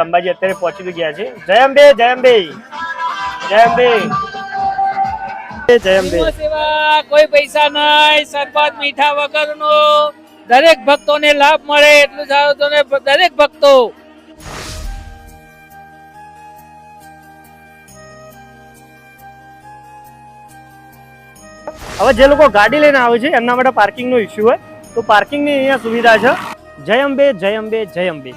અંબાજી અત્યારે પહોંચી બી ગયા છે. જય અંબે જય અંબે જય અંબે જય અંબે સેવા કોઈ પૈસા નહીં સરબત મીઠા વગરનો. દરેક ભક્તોને લાભ મળે એટલું સારું તો દરેક ભક્તો. હવે જે લોકો ગાડી લઈને આવે છે એમના માટે પાર્કિંગનો ઇસ્યુ હોય. તો પાર્કિંગની અહીંયા સુવિધા છે. જય અંબે જય અંબે જય અંબે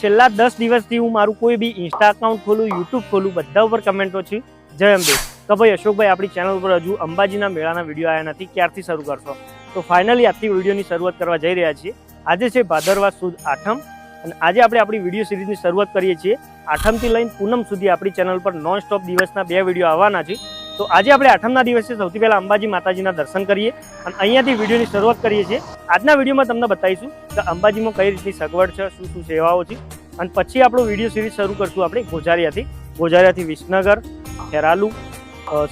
છેલ્લા દસ દિવસથી હું મારું કોઈ બી ઇન્સ્ટા અકાઉન્ટ ખોલું યુટ્યુબ ખોલું, બધા ઉપર કમેન્ટો છે. જય અંબે. તો ભાઈ અશોકભાઈ, આપણી ચેનલ ઉપર હજુ અંબાજીના મેળાના વીડિયો આવ્યા નથી, ક્યારથી શરૂ કરશો? તો ફાઇનલી આજથી વિડીયોની શરૂઆત કરવા જઈ રહ્યા છીએ. આજે છે ભાદરવા સુદ આઠમ અને આજે આપણે આપણી વીડિયો સિરીઝની શરૂઆત કરીએ છીએ. આઠમથી લઈને પૂનમ સુધી આપણી ચેનલ પર નોન સ્ટોપ દિવસના બે વીડિયો આવવાના છે. તો આજે આપણે આઠમના દિવસે સૌથી પહેલા અંબાજી માતાજીના દર્શન કરીએ અને અહીંયાથી વિડીયોની શરૂઆત કરીએ છીએ. આજના વિડીયોમાં તમને બતાવીશું કે અંબાજીમાં કઈ રીતની સગવડ છે, શું શું સેવાઓ છે અને પછી આપણો વીડિયો સિરીઝ શરૂ કરશું આપણે ગોજારિયાથી ગોજારિયાથી વિસનગર, ખેરાલુ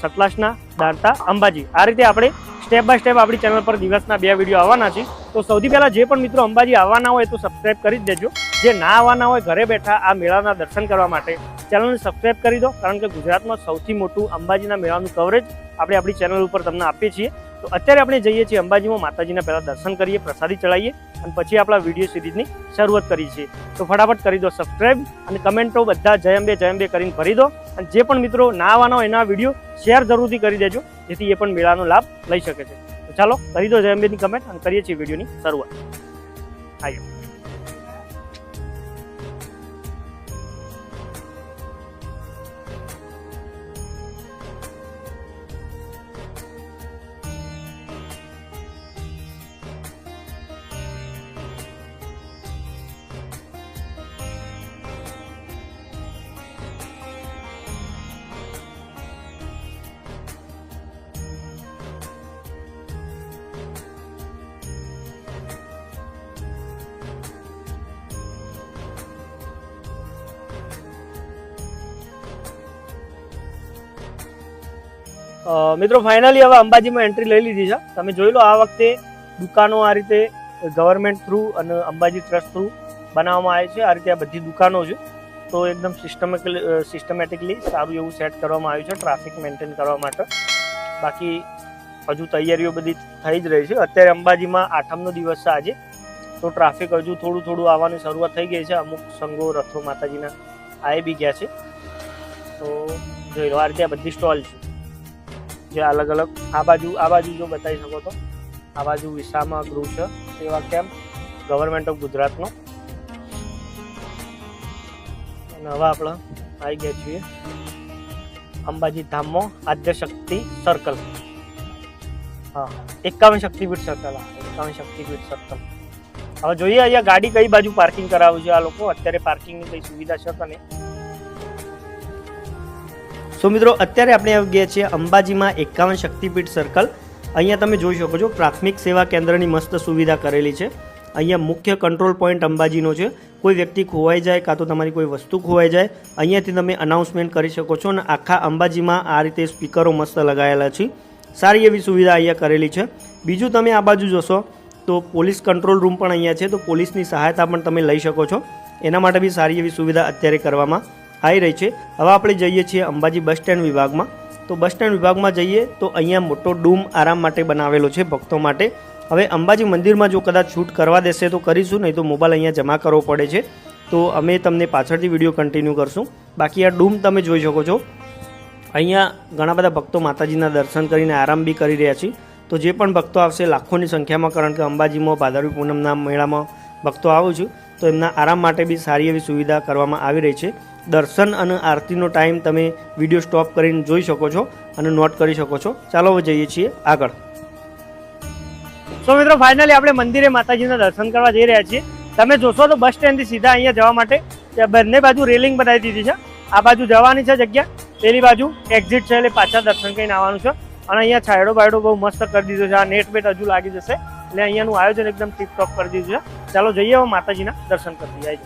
સતલાસના દાંતા, અંબાજી. આ રીતે આપણે સ્ટેપ બાય સ્ટેપ આપણી ચેનલ પર દિવસના બે વીડિયો આવવાના છે. તો સૌથી પહેલાં જે પણ મિત્રો અંબાજી આવવાના હોય તો સબસ્ક્રાઈબ કરી જ દેજો. જે ના આવવાના હોય ઘરે બેઠા આ મેળાના દર્શન કરવા માટે ચેનલને સબસ્ક્રાઈબ કરી દો. કારણ કે ગુજરાતમાં સૌથી મોટું અંબાજીના મેળાનું કવરેજ આપણે આપણી ચેનલ ઉપર તમને આપીએ છીએ. તો અત્યારે આપણે જઈએ છીએ અંબાજીમાં માતાજીના પહેલાં દર્શન કરીએ, પ્રસાદી ચડાવીએ અને પછી આપણા વીડિયો સિરીઝની શરૂઆત કરીએ છીએ. તો ફટાફટ કરી દો સબસ્ક્રાઇબ અને કમેન્ટો બધા જય અંબે જય અંબે કરીને ભરી દો. અને જે પણ મિત્રો ના આવવાના હોય એના વીડિયો શેર જરૂરથી કરી દેજો, જેથી એ પણ મેળાનો લાભ લઈ શકે છે. તો ચાલો, કરી દો જય અંબેની કમેન્ટ અને કરીએ છીએ વિડીયોની શરૂઆત. આવ્યો મિત્રો ફાઇનલી હવે અંબાજીમાં એન્ટ્રી લઈ લીધી છે. તમે જોઈ લો આ વખતે દુકાનો આ રીતે ગવર્મેન્ટ થ્રુ અને અંબાજી ટ્રસ્ટ થ્રુ બનાવવામાં આવે છે. આ રીતે આ બધી દુકાનો છે. તો એકદમ સિસ્ટમેટિકલી સિસ્ટમેટિકલી સારું એવું સેટ કરવામાં આવ્યું છે ટ્રાફિક મેન્ટેન કરવા માટે. બાકી હજુ તૈયારીઓ બધી થઈ જ રહી છે. અત્યારે અંબાજીમાં આઠમનો દિવસ છે આજે. તો ટ્રાફિક હજુ થોડું થોડું આવવાની શરૂઆત થઈ ગઈ છે. અમુક સંઘો, રથો માતાજીના આવી બી ગયા છે. તો જોઈ લો આ રીતે આ બધી સ્ટોલ છે. જે અલગ અલગ આ બાજુ આ બાજુ જો બતાવી શકો તો. આ બાજુ વિસામા ગૃહ છે સેવા કેમ્પ ગવર્મેન્ટ ઓફ ગુજરાતનો. અને હવે આપણે આવી ગયા છીએ અંબાજી ધામમાં આદ્ય શક્તિ સર્કલ હા, એકાવન શક્તિપીઠ સર્કલ એકાવન શક્તિપીઠ સર્કલ હવે જોઈએ અહીંયા ગાડી કઈ બાજુ પાર્કિંગ કરાવ્યું છે આ લોકો. અત્યારે પાર્કિંગની કઈ સુવિધા છે કે નહીં? સો મિત્રો, અત્યારે આપણે આવી ગયા છીએ અંબાજીમાં એકાવન શક્તિપીઠ સર્કલ અહીંયા તમે જોઈ શકો છો, પ્રાથમિક સેવા કેન્દ્રની મસ્ત સુવિધા કરેલી છે. અહીંયા મુખ્ય કંટ્રોલ પોઈન્ટ અંબાજીનો છે. કોઈ વ્યક્તિ ખોવાઈ જાય કાં તો તમારી કોઈ વસ્તુ ખોવાઈ જાય, અહીંયાથી તમે અનાઉન્સમેન્ટ કરી શકો છો અને આખા અંબાજીમાં આ રીતે સ્પીકરો મસ્ત લગાવેલા છે. સારી એવી સુવિધા અહીંયા કરેલી છે. બીજું તમે આ બાજુ જોશો, તો પોલીસ કંટ્રોલ રૂમ પણ અહીંયા છે, તો પોલીસની સહાયતા પણ તમે લઈ શકો છો. એના માટે બી સારી એવી સુવિધા અત્યારે કરવામાં આવી રહી છે. હવે આપણે જઈએ છીએ અંબાજી બસ સ્ટેન્ડ વિભાગમાં. તો બસ સ્ટેન્ડ વિભાગમાં જઈએ તો અહીંયા મોટો ડૂમ આરામ માટે બનાવેલો છે ભક્તો માટે. હવે અંબાજી મંદિરમાં જો કદાચ શૂટ કરવા દેશે તો કરીશું, નહીં તો મોબાઈલ અહીંયા જમા કરવો પડે છે. તો અમે તમને પાછળથી વીડિયો કન્ટિન્યુ કરશું. બાકી આ ડૂમ તમે જોઈ શકો છો. અહીંયા ઘણા બધા ભક્તો માતાજીના દર્શન કરીને આરામ બી કરી રહ્યા છે. તો જે પણ ભક્તો આવશે, લાખોની સંખ્યામાં, કારણ કે અંબાજીમાં, ભાદરવી પૂનમના મેળામાં ભક્તો આવું છું, તો એમના આરામ માટે બી સારી એવી સુવિધા કરવામાં આવી રહી છે. દર્શન અને આરતીનો ટાઈમ તમે વીડિયો સ્ટોપ કરીને જોઈ શકો છો અને નોટ કરી શકો છો. ચાલો હવે જઈએ છીએ આગળ. સો મિત્રો ફાઇનલી આપણે મંદિરે માતાજીના દર્શન કરવા જઈ રહ્યા છીએ. તમે જોશો તો બસ સ્ટેન્ડથી સીધા અહીંયા જવા માટે બંને બાજુ રેલિંગ બનાવી દીધી છે. આ બાજુ જવાની છે જગ્યા. પેલી બાજુ એક્ઝિટ છે એટલે પાછા દર્શન કરીને આવવાનું છે. અને અહીંયા છાયડો બાયડો બહુ મસ્ત કરી દીધો છે. આ નેટ બેટ હજુ લાગી જશે. એટલે અહીંયાનું આયોજન એકદમ ટીપટોપ કરી દીધું છે. ચાલો જઈએ હવે માતાજીના દર્શન કરી જાય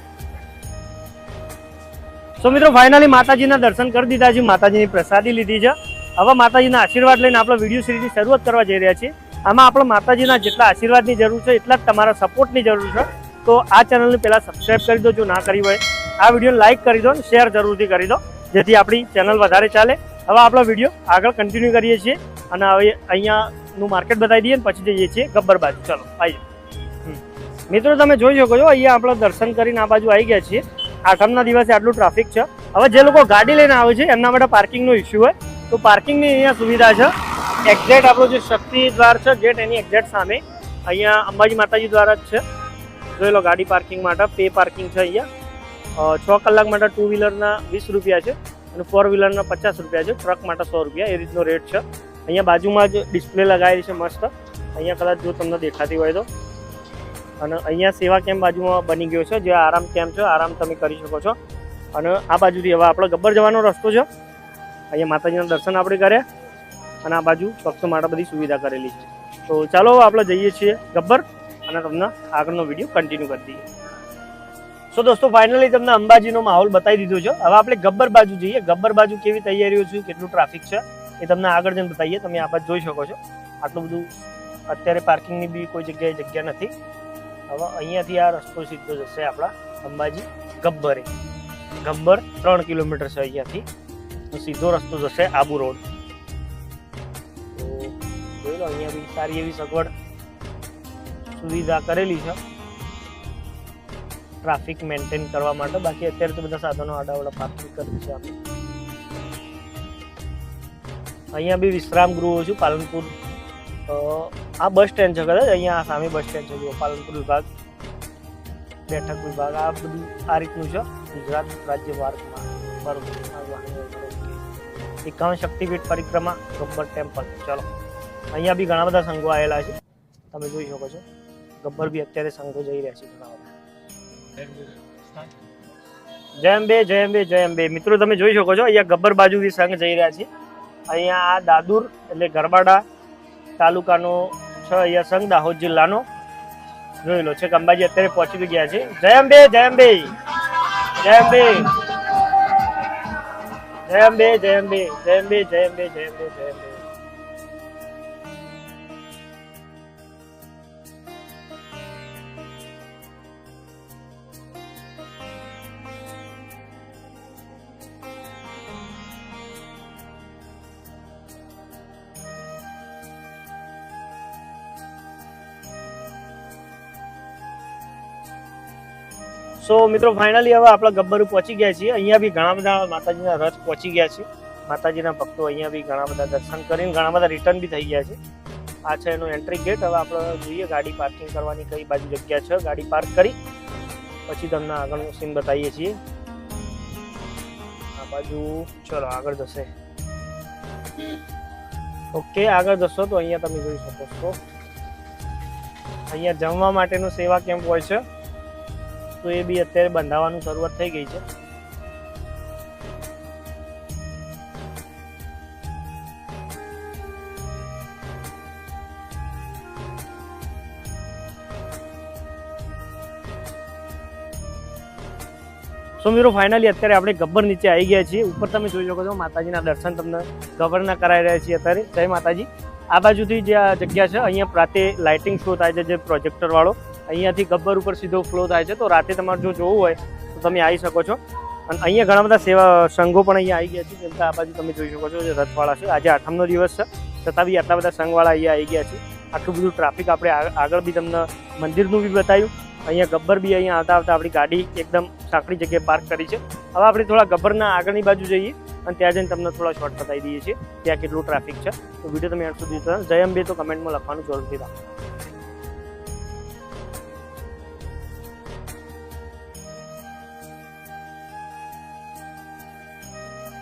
સો મિત્રો ફાઇનલી માતાજીના દર્શન કરી દીધા છે, માતાજીની પ્રસાદી લીધી છે. હવે માતાજીના આશીર્વાદ લઈને આપણે વીડિયો સિરીઝની શરૂઆત કરવા જઈ રહ્યા છીએ. આમાં આપણે માતાજીના જેટલા આશીર્વાદની જરૂર છે, એટલા જ તમારા સપોર્ટની જરૂર છે. તો આ ચેનલને પહેલાં સબસ્ક્રાઈબ કરી દો, જો ના કરી હોય, આ વીડિયો લાઇક કરી દો અને શેર જરૂરથી કરી દો, જેથી આપણી ચેનલ વધારે ચાલે. હવે આપણો વીડિયો આગળ કન્ટિન્યુ કરીએ છીએ અને હવે અહીંયાનું માર્કેટ બતાવી દઈએ પછી જઈએ છીએ ગબ્બર બાજુ. ચલો આવીએ મિત્રો, તમે જોઈ શકો છો, અહીંયા આપણે દર્શન કરીને આ બાજુ આવી ગયા છીએ. આઠમના દિવસે આટલું ટ્રાફિક છે. હવે જે લોકો ગાડી લઈને આવે છે, એમના માટે પાર્કિંગનો ઇસ્યુ હોય. તો પાર્કિંગની અહીંયા સુવિધા છે. એક્ઝેક્ટ આપણો જે શક્તિ દ્વાર છે ગેટ એની એક્ઝેક્ટ સામે. અહીંયા અંબાજી માતાજી દ્વારા જ છે. જોઈ લો ગાડી પાર્કિંગ માટે પે પાર્કિંગ છે અહીંયા. છ કલાક માટે ટુ વ્હીલરના વીસ રૂપિયા છે અને ફોર વ્હીલરના પચાસ રૂપિયા છે. ટ્રક માટે સો રૂપિયા, એ રીતનો રેટ છે. અહીંયા બાજુમાં જ ડિસ્પ્લે લગાવેલી છે મસ્ત. અહીંયા કદાચ જો તમને દેખાતી હોય તો. અને અહીંયા સેવા કેમ્પ બાજુમાં બની ગયો છે, જે આરામ કેમ્પ છે, આરામ તમે કરી શકો છો. અને આ બાજુથી હવે આપણો ગબ્બર જવાનો રસ્તો છે. અહીંયા માતાજીના દર્શન આપણે કર્યા અને આ બાજુ ભક્તો માટે બધી સુવિધા કરેલી છે. તો ચાલો આપણે જઈએ છીએ ગબ્બર અને તમને આગળનો વીડિયો કન્ટિન્યુ કરી દઈએ. સો દોસ્તો ફાઇનલી તમને અંબાજીનો માહોલ બતાવી દીધો છે. હવે આપણે ગબ્બર બાજુ જઈએ. ગબ્બર બાજુ કેવી તૈયારીઓ છે, કેટલું ટ્રાફિક છે, એ તમને આગળ જઈને બતાવીએ. તમે આ બાજુ જોઈ શકો છો. આટલું બધું અત્યારે પાર્કિંગની બી કોઈ જગ્યાએ જગ્યા નથી. હવે અહીંયાથી આ રસ્તો સીધો જશે આપણા અંબાજી ગબ્બરે. ગબ્બર ત્રણ કિલોમીટર છે અહીંયાથી. સીધો રસ્તો જશે આબુ રોડ. તો જોઈ લો, અહીંયા બી સારી એવી સગવડ સુવિધા કરેલી છે. ટ્રાફિક મેન્ટેન કરવા માટે. બાકી અત્યારે તો બધા સાધનો આડાવડા પાર્કિંગ કર્યું છે. આપણે અહીંયા બી વિશ્રામ ગૃહો છું, પાલનપુર આ બસ સ્ટેન્ડ છે કદાચ, અહીંયા સામે બસ સ્ટેન્ડ છે જુઓ પાલનપુર વિભાગ, બેઠક વિભાગ. આ બધું આ રીતનું છે, ગુજરાત રાજ્ય માર્ગમાં. એકાવન શક્તિપીઠ પરિક્રમા, ગબ્બર ટેમ્પલ. ચલો. અહીંયા બી ઘણા બધા સંઘો આવેલા છે. તમે જોઈ શકો છો. ગબ્બર બી અત્યારે સંઘો જઈ રહ્યા છે ઘણા બધા. જય અંબે જય અંબે જય અંબે. મિત્રો, તમે જોઈ શકો છો, અહીંયા ગબ્બર બાજુ બી સંઘ જઈ રહ્યા છે. અહીંયા આ દાદુર, એટલે ગરબાડા તાલુકાનો છ અહીંયા સંઘ, દાહોદ જિલ્લાનો. જોઈ લો છે અંબાજી અત્યારે પહોંચી ગયા છે. જય અંબે જય અંબે જય અંબે જય અંબે જય સો મિત્રો ફાઇનલી હવે આપણે ગબ્બર પહોંચી ગયા છીએ. અહીંયા બી ઘણા બધા માતાજીના રથ પહોંચી ગયા છે. માતાજીના ભક્તો અહીંયા બી ઘણા બધા દર્શન કરીને ઘણા બધા રિટર્ન બી થઈ ગયા છે. આ છે એનો એન્ટ્રી ગેટ હવે આપણે જોઈએ ગાડી પાર્કિંગ કરવાની કઈ બાજુ જગ્યા છે. ગાડી પાર્ક કરી, પછી તમને આગળનું સીન બતાવીએ છીએ. આ બાજુ, ચલો, આગળ જશે. ઓકે આગળ જશો તો અહીંયા તમે જોઈ શકો છો. અહીંયા જમવા માટેનું સેવા કેમ્પ હોય છે. તો એ બી અત્યારે બંધાવવાનું શરૂઆત થઈ ગઈ છે. સો મિત્રો ફાઇનલી અત્યારે આપણે ગબ્બર નીચે આવી ગયા છીએ. ઉપર તમે જોઈ શકો છો માતાજીના દર્શન તમને ગબ્બરના કરાવી રહ્યા છીએ અત્યારે. જય માતાજી. આ બાજુથી જે આ જગ્યા છે, અહીંયા પ્રાતે લાઇટિંગ શો થાય છે જે પ્રોજેક્ટર વાળો. અહીંયાથી ગબ્બર ઉપર સીધો ફ્લો થાય છે. તો રાતે તમારે જો જોવું હોય, તો તમે આવી શકો છો. અને અહીંયા ઘણા બધા સેવા સંઘો પણ અહીંયા આવી ગયા છે. જેમ કે આ બાજુ તમે જોઈ શકો છો જે રથવાળા છે. આજે આઠમનો દિવસ છે. છતાં બી આટલા બધા સંઘવાળા અહીંયા આવી ગયા છે. આટલું બધું ટ્રાફિક આપણે આગળ બી તમને મંદિરનું બી બતાવ્યું. અહીંયા ગબ્બર બી અહીંયા આવતા આવતા આપણી ગાડી એકદમ સાંકડી જગ્યાએ પાર્ક કરી છે. હવે આપણે થોડા ગબ્બરના આગળની બાજુ જઈએ અને ત્યાં જઈને તમને થોડા શોર્ટ બતાવી દઈએ છીએ. ત્યાં કેટલું ટ્રાફિક છે. તો વીડિયો તમે અંત સુધી. જય અંબે તો કમેન્ટમાં લખવાનું જરૂરથી રાખો.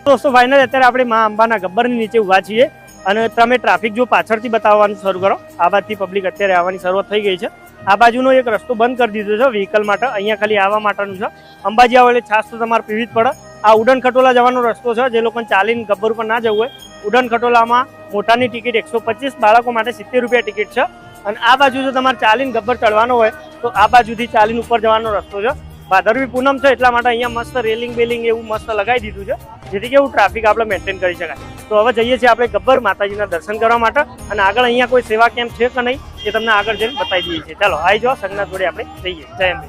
દોસ્તો ફાઇનલ અત્યારે આપણે મા અંબાના ગબ્બરની નીચે ઊભા છીએ અને તમે ટ્રાફિક જો પાછળથી બતાવવાનું શરૂ કરો, આ બાજુથી પબ્લિક અત્યારે આવવાની શરૂઆત થઈ ગઈ છે. આ બાજુનો એક રસ્તો બંધ કરી દીધો છે વ્હીકલ માટે, અહીંયા ખાલી આવવા માટેનું છે. અંબાજી આવો એટલે છાસ તો તમારે પીવી જ પડે. આ ઉડન ખટોલા જવાનો રસ્તો છે, જે લોકોને ચાલીને ગબ્બર ઉપર ના જવું હોય. ઉડન ખટોલામાં મોટાની ટિકિટ એકસો બાળકો માટે સિત્તેર રૂપિયા ટિકિટ છે. અને આ બાજુ જો તમારે ચાલીને ગબ્બર ચડવાનો હોય, તો આ બાજુથી ચાલીને ઉપર જવાનો રસ્તો છે. ભાદરવી પૂનમ છે એટલા માટે અહીંયા મસ્ત રેલિંગ બેલિંગ એવું મસ્ત લગાવી દીધું છે. જેથી કેવું ટ્રાફિક આપણે મેન્ટેન કરી શકાય. તો હવે જઈએ છીએ આપણે ગબ્બર માતાજીના દર્શન કરવા માટે અને આગળ અહીંયા કોઈ સેવા કેમ્પ છે કે નહીં એ તમને આગળ જઈને બતાવી દઈએ છીએ. ચાલો આવી જાઓ સંજ્ઞા જોડે આપણે જઈએ. જય અંબે.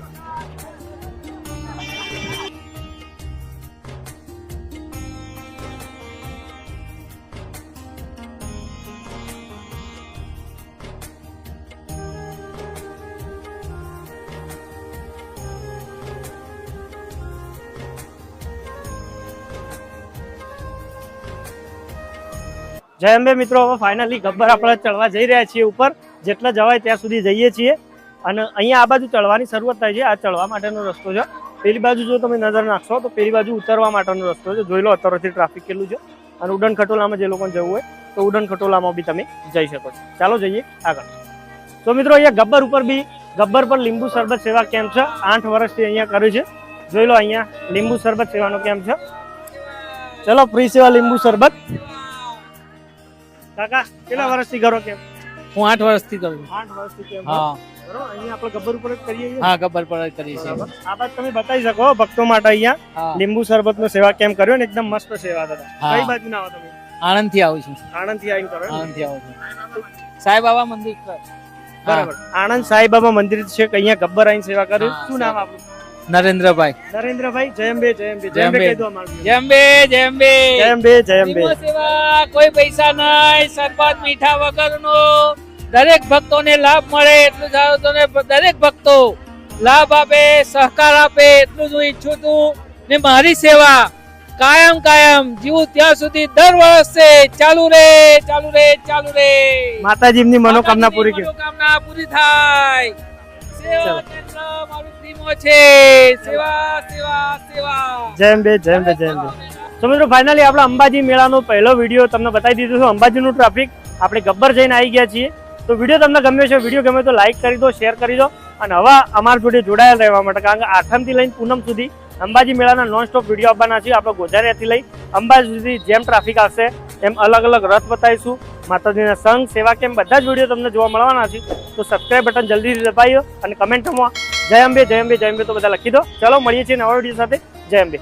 જય અંબે મિત્રો, હવે ફાઇનલી ગબ્બર આપણે ચડવા જઈ રહ્યા છીએ ઉપર. જેટલા જવાય ત્યાં સુધી જઈએ છીએ. અને અહીંયા આ બાજુ ચડવાની શરૂઆત થાય છે. આ ચડવા માટેનો રસ્તો છે. પેલી બાજુ જો તમે નજર નાખશો, તો પેલી બાજુ ઉતરવા માટેનો રસ્તો છે. જોઈ લો અત્યારથી ટ્રાફિક કેટલું છે. અને ઉડન ખટોલામાં જે લોકોને જવું હોય, તો ઉડન ખટોલામાં બી તમે જઈ શકો છો. ચાલો જઈએ આગળ. તો મિત્રો, અહીંયા ગબ્બર ઉપર બી, ગબ્બર પર લીંબુ શરબત સેવા કેમ્પ છે. આઠ વર્ષથી અહીંયા કર્યું છે. જોઈ લો અહીંયા લીંબુ શરબત સેવાનો કેમ્પ છે. ચલો, ફ્રી સેવા લીંબુ શરબત. કાકા કેટલા વર્ષથી કરો કેમ? હું આઠ વર્ષથી કરું આઠ વર્ષથી કેમ? હા. બરોબર અહીંયા આપણે ગબ્બર ઉપર જ કરીએ હા ગબ્બર પર જ કરીએ છીએ. આ બાદ તમે બતાવી શકો ભક્તો માટે અહીંયા. લીંબુ શરબત નો સેવા કેમ કર્યો ને એકદમ મસ્ત સેવા હતા કઈ બાજુ ના આવો તમે? આણંદથી આવું છું. આણંદથી આવીને કરો આણંદથી આવું છું. બાબા મંદિર. બરાબર. આણંદ સાંઈ બાબા મંદિર છે કે અહીંયા ગબ્બર આવીને સેવા કર્યું શું નામ આપણું? નરેન્દ્રભાઈ. નરેન્દ્રભાઈ જયંબે જયંબે જયંબે જયંબે. કહી દો અમારું જેમ્બે જેમ્બે જયંબે જયંબે સેવા કોઈ પૈસા નહીં સરબત મીઠા વગરનો. દરેક ભક્તોને લાભ મળે એટલું સારું તો દરેક ભક્તો લાભ આપે સહકાર આપે એટલું જ હું ઈચ્છું છું. ને મારી સેવા કાયમ કાયમ જીવું ત્યાં સુધી દર વર્ષે ચાલુ રે ચાલુ રે ચાલુ રે. માતાજીની મનોકામના પૂરી મનોકામના પૂરી થાય. સેવા. કેન્દ્ર મારું ધીમો છે. સેવા સેવા સેવા. જયંબે જયંબે જયંબે તો મિત્રો ફાઇનલી આપણે અંબાજી મેળાનો પહેલો વીડિયો તમને બતાવી દીધો છે. અંબાજીનું ટ્રાફિક આપણે ગબ્બર જઈને આવી ગયા છીએ. તો વીડિયો તમને ગમ્યો છે વીડિયો ગમે તો લાઈક કરી દો શેર કરી દો. અને હવે અમારા જોડે જોડાયેલ રહેવા માટે કારણ કે આઠમથી લઈને પૂનમ સુધી અંબાજી મેળાના નોન સ્ટોપ વીડિયો આપવાના છે આપણે ગોઝારિયાથી લઈ અંબાજી સુધી જેમ ટ્રાફિક આવશે એમ અલગ અલગ રથ બતાવીશું. માતાજીના સંઘ, સેવા કેમ બધા જ વીડિયો તમને જોવા મળવાના છે. તો સબસ્ક્રાઈબ બટન જલ્દીથી દબાવી દો અને કમેન્ટમાં જય અંબે જય અંબે જય અંબે તો બધા લખી દો. ચલો, મળીએ છીએ નવા વીડિયો સાથે. જય અંબે.